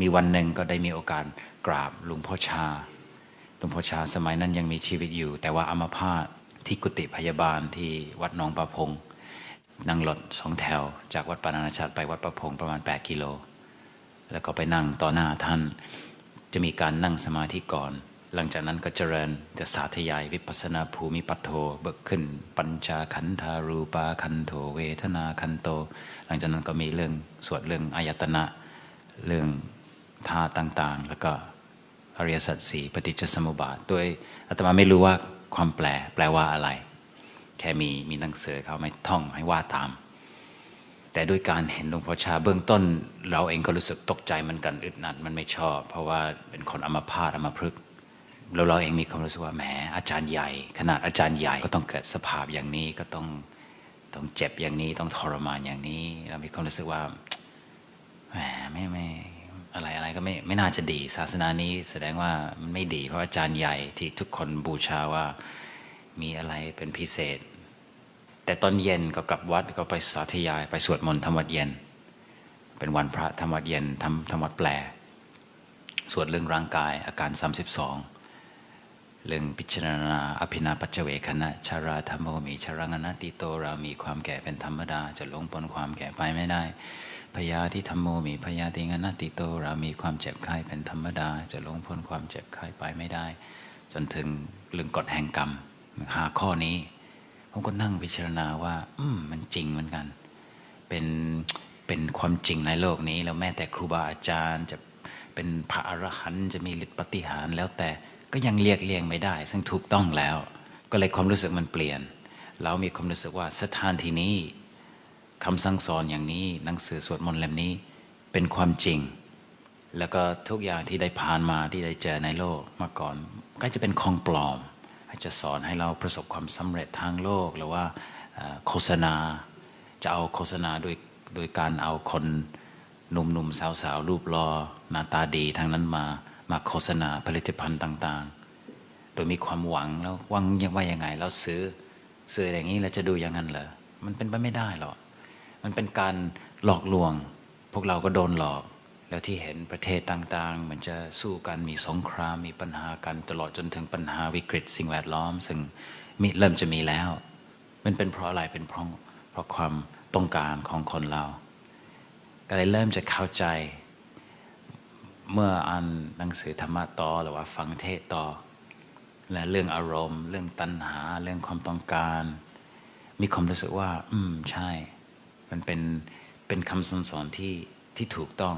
มีวันหนึ่งก็ได้มีโอกาสกราบหลวงพ่อชาหลวงพ่อชาสมัยนั้นยังมีชีวิตอยู่ แต่ว่าอัมาพาตที่กุฏิพยาบาลที่วัดหนองประพงนั่งรถสองแถว จากวัดปานานาชาติไปวัดประพงประมาณ 8 กิโล แล้วก็ไปนั่งต่อหน้าท่าน จะมีการนั่งสมาธิก่อน หลังจากนั้นก็เจริญจะสาธยายวิปัสนาภูมิปัตโทเบิกขึ้น ปัญจาขันธารูปาคันโทเวทนาคันโต หลังจากนั้นก็มีเรื่องสวดเรื่องอายตนะเรื่อง ท่าต่างๆ แล้วก็อริยสัจสี่ปฏิจจสมุปบาทโดยอาตมาไม่รู้ว่าความแปลแปลว่าอะไร แค่มีมีหนังสือเขาไม่ท่องให้ว่าตาม แต่ด้วยการเห็นหลวงพ่อชาเบื้องต้น เราเองก็รู้สึกตกใจมันกันอึดอัดมันไม่ชอบ เพราะว่าเป็นคนอมพาตอมพฤกษ์แล้วเราเองมีความรู้สึกว่าแหมอาจารย์ใหญ่ ขนาดอาจารย์ใหญ่ก็ต้องเกิดสภาพอย่างนี้ก็ต้องต้องเจ็บอย่างนี้ต้องทรมานอย่างนี้ เรามีความรู้สึกว่าแหมไม่ไม่ อะไรอะไรก็ไม่ไม่น่าจะดี ศาสนานี้แสดงว่ามันไม่ดี เพราะอาจารย์ใหญ่ที่ทุกคนบูชาว่ามีอะไรเป็นพิเศษ แต่ตอนเย็นก็กลับวัดก็ไปสาธยาย ไปสวดมนต์ธรรมวัดเย็น เป็นวันพระธรรมวัดเย็นทำทำวัดแปล สวดเรื่องร่างกายอาการ 32 เรื่องพิจารณาอภินาปัจเจเวคณะชาราธรรมโมมีชรังนัตติโตเรามีความแก่เป็นธรรมดา จะลงพ้นความแก่ไปไม่ได้พยาธิธรรมโมมีพยาธิงนัตติโตเรามีความเจ็บไข้เป็นธรรมดา จะลงพ้นความเจ็บไข้ไปไม่ได้ จนถึงเรื่องกฎแห่งกรรมหาข้อนี้ผมก็นั่งพิจารณาว่า อืมมันจริงเหมือนกัน เป็นเป็นความจริงในโลกนี้ แล้วแม้แต่ครูบาอาจารย์จะเป็นพระอรหันต์จะมีฤทธิปฏิหารแล้วแต่ ก็ยังเรียกเรียงไม่ได้ ซึ่งถูกต้องแล้ว ก็เลยความรู้สึกมันเปลี่ยน เรามีความรู้สึกว่าสถานที่นี้คำสั่งสอนอย่างนี้ หนังสือสวดมนต์เล่มนี้เป็นความจริง แล้วก็ทุกอย่างที่ได้ผ่านมาที่ได้เจอในโลกมาก่อน ก็จะเป็นของปลอม อาจจะสอนให้เราประสบความสำเร็จทางโลกหรือว่าโฆษณาจะเอาโฆษณาโดยโดยการเอาคนหนุ่มๆสาวๆรูปรอหน้าตาดีทางนั้นมา มาโฆษณาผลิตภัณฑ์ต่าง ๆ โดยมีความหวังแล้วหวังยังว่ายังไงแล้วซื้อซื้ออย่างนี้แล้วจะดูอย่างนั้นเหรอมันเป็นไปไม่ได้หรอกมันเป็นการหลอกลวง พวกเราก็โดนหลอก แล้วที่เห็นประเทศต่างๆมันจะสู้กันมีสงครามมีปัญหากันตลอดจนถึงปัญหาวิกฤต สิ่งแวดล้อม ซึ่งมีเริ่มจะมีแล้ว มันเป็นเพราะอะไรเป็นเพราะเพราะความต้องการของคนเราก็เลยเริ่มจะเข้าใจ เมื่ออ่านหนังสือธรรมะต่อหรือว่าฟังเทศต่อ และเรื่องอารมณ์ เรื่องตัณหา เรื่องความต้องการ มีความรู้สึกว่า อืมใช่ มันเป็นเป็นคำสอนสอนที่ที่ถูกต้อง